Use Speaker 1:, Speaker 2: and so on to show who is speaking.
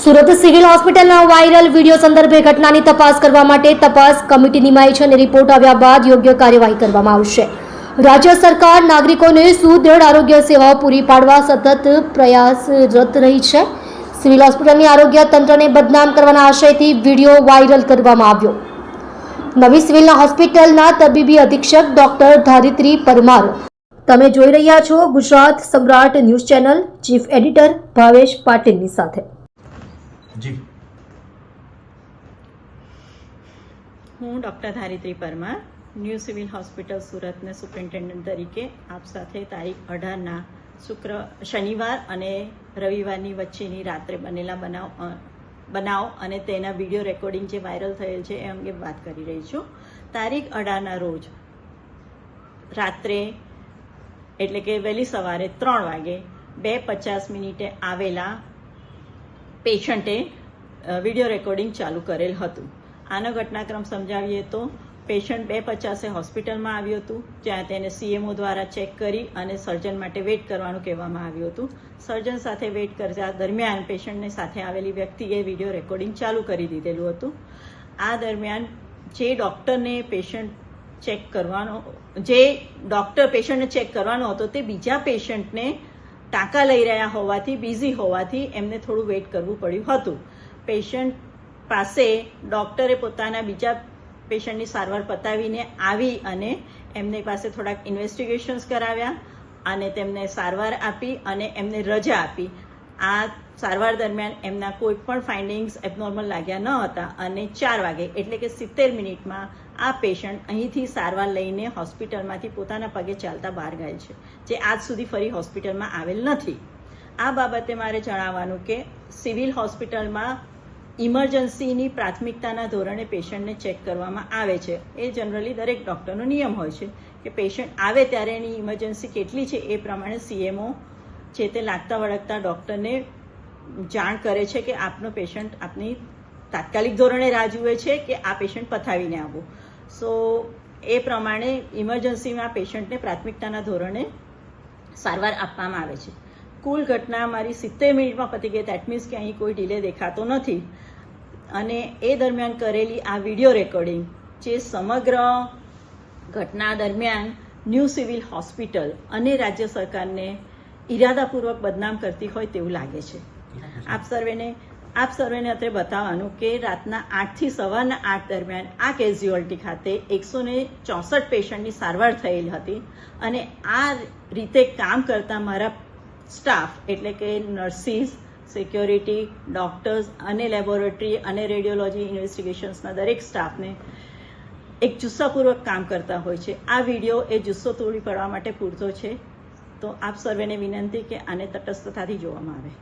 Speaker 1: Surat civil હોસ્પિટલના viral video સંદર્ભે ઘટનાની તપાસ કરવા માટે તપાસ કમિટી નિમાઈ છે અને રિપોર્ટ આવ્યા બાદ યોગ્ય કાર્યવાહી કરવામાં આવશે. રાજ્ય સરકાર નાગરિકોને સુદૃઢ આરોગ્ય સેવાઓ પૂરી પાડવા સતત પ્રયાસરત રહી છે. સિવિલ હોસ્પિટલની આરોગ્ય તંત્રને બદનામ કરવાના આશયથી વીડિયો વાયરલ કરવામાં આવ્યો. નવી સિવિલના હોસ્પિટલના તબીબી અધિક્ષક ડોક્ટર ધારિત્રી પરમાર. તમે જોઈ રહ્યા છો Gujarat Samrat news channel chief editor Bhavesh પાટીલની સાથે.
Speaker 2: જી.
Speaker 3: હું doctor Dharitri Parmar, new civil hospital સુરતના સુપ્રિન્ટેન્ડન્ટ તરીકે આપ સાથે તારીખ અઢારના શુક્ર, શનિવાર અને રવિવારની વચ્ચેની રાત્રે બનેલા બનાવ બનાવ અને તેના વીડિયો રેકોર્ડિંગ જે વાયરલ થયેલ છે એ અંગે વાત કરી રહી છું. તારીખ અઢારના રોજ રાત્રે, એટલે કે વહેલી સવારે ત્રણ વાગે બે પચાસ મિનિટે આવેલા પેશન્ટે વીડિયો રેકોર્ડિંગ ચાલુ કરેલ હતું. આનો ઘટનાક્રમ સમજાવીએ તો, પેશન્ટ બે પચાસે હોસ્પિટલમાં આવ્યું હતું, જ્યાં તેને સીએમઓ દ્વારા ચેક કરી અને સર્જન માટે વેઇટ કરવાનું કહેવામાં આવ્યું હતું. સર્જન સાથે વેઇટ કરતા દરમિયાન પેશન્ટને સાથે આવેલી વ્યક્તિએ વીડિયો રેકોર્ડિંગ ચાલુ કરી દીધેલું હતું. આ દરમિયાન જે ડૉક્ટરને પેશન્ટ ચેક કરવાનો, જે ડૉક્ટર પેશન્ટને ચેક કરવાનો હતો તે બીજા પેશન્ટને ટાંકા લઈ રહ્યા હોવાથી બિઝી હોવાથી એમને થોડું વેઇટ કરવું પડ્યું હતું. પેશન્ટ પાસે ડૉક્ટરે પોતાના બીજા પેશન્ટની સારવાર પતાવીને આવી અને એમની પાસે થોડાક ઇન્વેસ્ટિગેશન્સ કરાવ્યા અને તેમને સારવાર આપી અને એમને રજા આપી. આ સારવાર દરમિયાન એમના કોઈ પણ ફાઇન્ડિંગ્સ એબનોર્મલ લાગ્યા ન હતા અને ચાર વાગે, એટલે કે સિત્તેર મિનિટમાં આ પેશન્ટ અહીંથી સારવાર લઈને હોસ્પિટલમાંથી પોતાના પગે ચાલતા બહાર ગયેલ છે, જે આજ સુધી ફરી હોસ્પિટલમાં આવેલ નથી. આ બાબતે મારે જણાવવાનું કે સિવિલ હોસ્પિટલમાં ઇમરજન્સીની પ્રાથમિકતાના ધોરણે પેશન્ટને ચેક કરવામાં આવે છે. એ જનરલી દરેક ડૉક્ટરનો નિયમ હોય છે કે પેશન્ટ આવે ત્યારે એની ઇમરજન્સી કેટલી છે એ પ્રમાણે સીએમઓ છે તે લાગતા વળગતા ડૉક્ટરને જાણ કરે છે કે આપનો પેશન્ટ આપની તાત્કાલિક ધોરણે રાહ જુએ છે કે આ પેશન્ટ પથાવીને આવો. સો, એ પ્રમાણે ઇમરજન્સીમાં પેશન્ટને પ્રાથમિકતાના ધોરણે સારવાર આપવામાં આવે છે. કુલ ઘટના મારી સિત્તેર મિનિટમાં પતી ગઈ. દેટ મીન્સ કે અહીં કોઈ ડિલે દેખાતો નથી. અને એ દરમિયાન કરેલી આ વીડિયો રેકોર્ડિંગ જે સમગ્ર ઘટના દરમિયાન ન્યૂ સિવિલ હોસ્પિટલ અને રાજ્ય સરકારને ઇરાદાપૂર્વક બદનામ કરતી હોય તેવું લાગે છે. આપ સર્વેને આપ સર્વેને અત્રે બતાવવાનું કે રાતના આઠથી સવારના આઠ દરમિયાન આ કેઝ્યુઅલ્ટી ખાતે એકસો ને ચોસઠ પેશન્ટની સારવાર થયેલ હતી અને આ રીતે કામ કરતા મારા સ્ટાફ એટલે કે નર્સિસ સિક્યોરિટી ડૉક્ટર્સ અને લેબોરેટરી અને રેડિયોલોજી ઇન્વેસ્ટિગેશન્સના દરેક સ્ટાફને એક જુસ્સાપૂર્વક કામ કરતા હોય છે. આ વીડિયો એ જુસ્સો તોડી પાડવા માટે પૂરતો છે. તો આપ સર્વેને વિનંતી કે આને તટસ્થતાથી જોવામાં આવે.